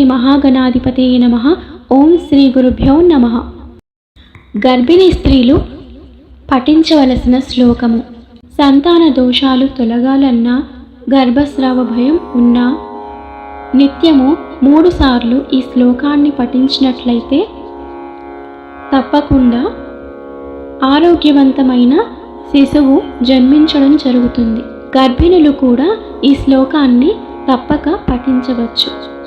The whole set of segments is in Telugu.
శ్రీ మహాగణాధిపతే నమ. ఓం శ్రీ గురుభ్యో నమ. గర్భిణీ స్త్రీలు పఠించవలసిన శ్లోకము. సంతాన దోషాలు తొలగాలన్నా గర్భస్రావ భయం ఉన్నా నిత్యము మూడుసార్లు ఈ శ్లోకాన్ని పఠించినట్లయితే తప్పకుండా ఆరోగ్యవంతమైన శిశువు జన్మించడం జరుగుతుంది. గర్భిణులు కూడా ఈ శ్లోకాన్ని తప్పక పఠించవచ్చు.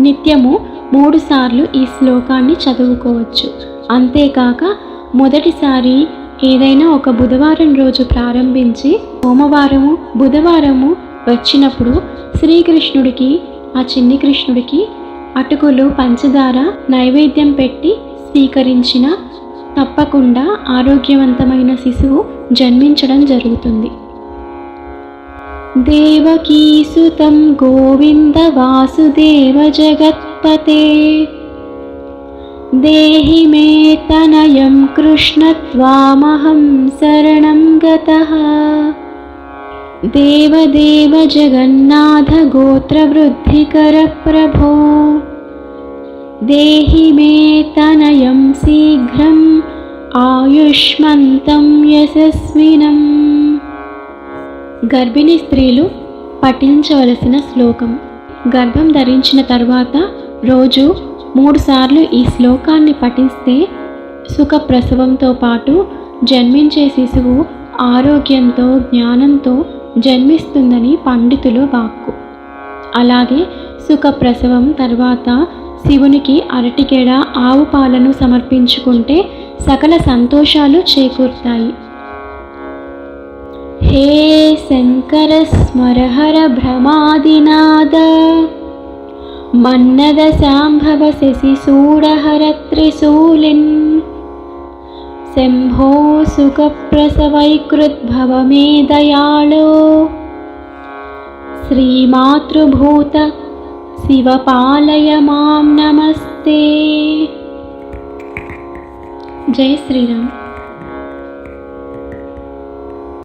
నిత్యము మూడుసార్లు ఈ శ్లోకాన్ని చదువుకోవచ్చు. అంతేకాక మొదటిసారి ఏదైనా ఒక బుధవారం రోజు ప్రారంభించి సోమవారము బుధవారము వచ్చినప్పుడు శ్రీకృష్ణుడికి ఆ చిన్ని కృష్ణుడికి అటుకులు పంచదార నైవేద్యం పెట్టి స్వీకరించిన తప్పకుండా ఆరోగ్యవంతమైన శిశువు జన్మించడం జరుగుతుంది. देवकीसुतं गोविन्दवासुदेवजगत्पते देहि मे तनयं कृष्णत्वामहं शरणं गतः। देवदेव देवदेवजगन्नाथगोत्रवृद्धिकरप्रभो देहि मे तनयं शीघ्रम् आयुष्मन्तं यशस्विनम्। గర్భిణీ స్త్రీలు పఠించవలసిన శ్లోకం. గర్భం ధరించిన తర్వాత రోజు మూడుసార్లు ఈ శ్లోకాన్ని పఠిస్తే సుఖ ప్రసవంతో పాటు జన్మించే శిశువు ఆరోగ్యంతో జ్ఞానంతో జన్మిస్తుందని పండితుల వాక్కు. అలాగే సుఖ ప్రసవం తర్వాత శివునికి అరటికెడ ఆవు పాలను సమర్పించుకుంటే సకల సంతోషాలు చేకూరుతాయి. हे शङ्करस्मरहरभ्रमादिनाद भ्रमादिनाद मन्नदशाम्भवशिशूडहर त्रिशूलिन् शम्भोसुखप्रसवै कृद्भवमे दयालो श्रीमातृभूतशिवपालय मां नमस्ते। जय श्रीराम।